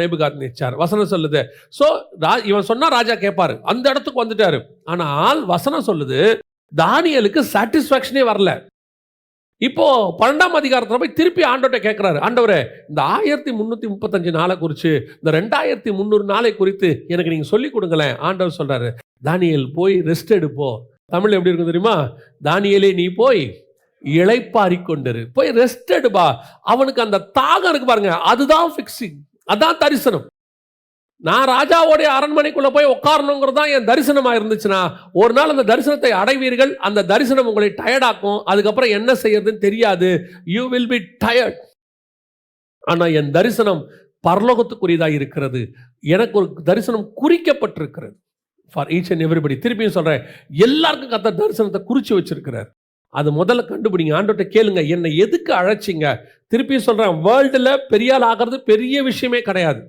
நேபுகாத் நிச்சார் வசனம் சொல்லுது. ஸோ இவன் சொன்னா ராஜா கேட்பாரு அந்த இடத்துக்கு வந்துட்டாரு. ஆனால் வசனம் சொல்லுது தானியலுக்கு சாட்டிஸ்ஃபேக்ஷனே வரல. இப்போ பன்னெண்டாம் அதிகாரத்தில் போய் திருப்பி ஆண்டோட்ட கேட்குறாரு ஆண்டவரே இந்த ஆயிரத்தி முந்நூற்றி முப்பத்தஞ்சு நாளை குறித்து இந்த ரெண்டாயிரத்தி முந்நூறு நாளை குறித்து எனக்கு நீங்கள் சொல்லி கொடுங்களேன். ஆண்டவர் சொல்கிறாரு தானியல் போய் ரெஸ்ட் எடுப்போ. தமிழ் எப்படி இருக்கும் தெரியுமா? தானியலே நீ போய் இளைப்பாரி கொண்டிரு. போய் ரெஸ்ட் எடுப்பா. அவனுக்கு அந்த தாகம் இருக்கு பாருங்க அதுதான் ஃபிக்ஸிங் அதான் தரிசனம். நான் ராஜாவோடைய அரண்மனைக்குள்ள போய் உட்காரணுங்கிறது தான் என் தரிசனமா இருந்துச்சுன்னா ஒரு நாள் அந்த தரிசனத்தை அடைவீர்கள் அந்த தரிசனம் உங்களை டயர்டாக்கும் அதுக்கப்புறம் என்ன செய்யறதுன்னு தெரியாது. யூ வில் பி டயர்ட் ஆனால் என் தரிசனம் பரலோகத்துக்குரியதாக இருக்கிறது. எனக்கு ஒரு தரிசனம் குறிக்கப்பட்டிருக்கிறது. ஃபார் ஈச் அண்ட் எவ்ரிபடி திருப்பியும் சொல்கிறேன் எல்லாருக்கும் கத்த தரிசனத்தை குறித்து வச்சிருக்கிறார். அது முதல்ல கண்டுபிடிங்க. ஆண்டோட்ட கேளுங்க என்னை எதுக்கு அழைச்சிங்க? திருப்பி சொல்றேன் வேர்ல்டுல பெரிய ஆள் ஆகிறது பெரிய விஷயமே கிடையாது.